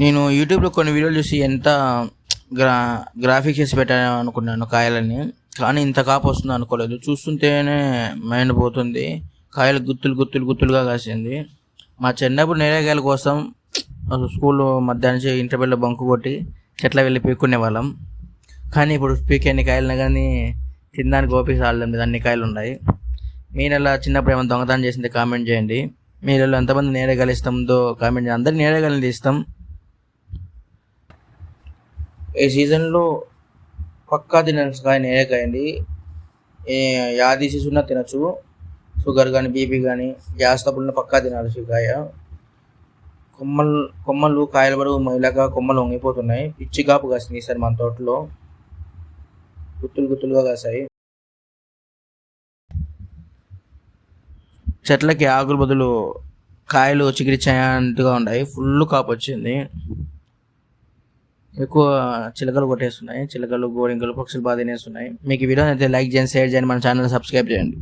నేను యూట్యూబ్లో కొన్ని వీడియోలు చూసి ఎంత గ్రా గ్రాఫిక్స్ చేసి పెట్టాను అనుకున్నాను కాయలని కానీ ఇంత కాపు వస్తుంది అనుకోలేదు. చూస్తుంటేనే మైండ్ పోతుంది. కాయలు గుత్తులు గుత్తులు గుత్తులుగా కాసింది. మా చిన్నప్పుడు నేరేకాయల కోసం స్కూల్లో మధ్యాహ్నం నుంచి ఇంటర్వెల్లో బంకు కొట్టి చెట్ల వెళ్ళి పీక్కునే వాళ్ళం. కానీ ఇప్పుడు పీక్ ఎన్ని కాయలు కానీ తినడానికి ఓపిక సాలడం లేదు. అన్ని కాయలు ఉన్నాయి. మీరు అలా చిన్నప్పుడు ఏమైనా దొంగతనం చేసింది కామెంట్ చేయండి. మీరు ఎంతమంది నేరేగాలు ఇస్తాందో కామెంట్ చేయండి. అందరు నేరేగాలని తీస్తాం ఈ సీజన్లో పక్కా తినచ్చు కానీ నేనే అండి ఏ యా ఉన్నా తినచ్చు. షుగర్ కానీ బీపీ కానీ గ్యాస్ తప్పులున్న పక్కా తినాలి కాయ కొమ్మలు కొమ్మలు కాయలు బరువు ఇలాగా కొమ్మలు వంగిపోతున్నాయి. పిచ్చి కాపు కాసింది ఈసారి మన తోటలో. గుత్తులు గుత్తులుగా కాసాయి. చెట్లకి ఆకులు బదులు కాయలు చికిరిచాయంటుగా ఉన్నాయి ఫుల్ కాపు వచ్చింది. ఎక్కువ చిలకలు కొట్టేస్తున్నాయి. చిలకలు గోరింకలు పక్షులు బాగా తినేస్తున్నాయి. మీకు ఈ వీడియో అయితే లైక్ చేయండి షేర్ చేయండి మన ఛానల్ సబ్స్క్రైబ్ చేయండి.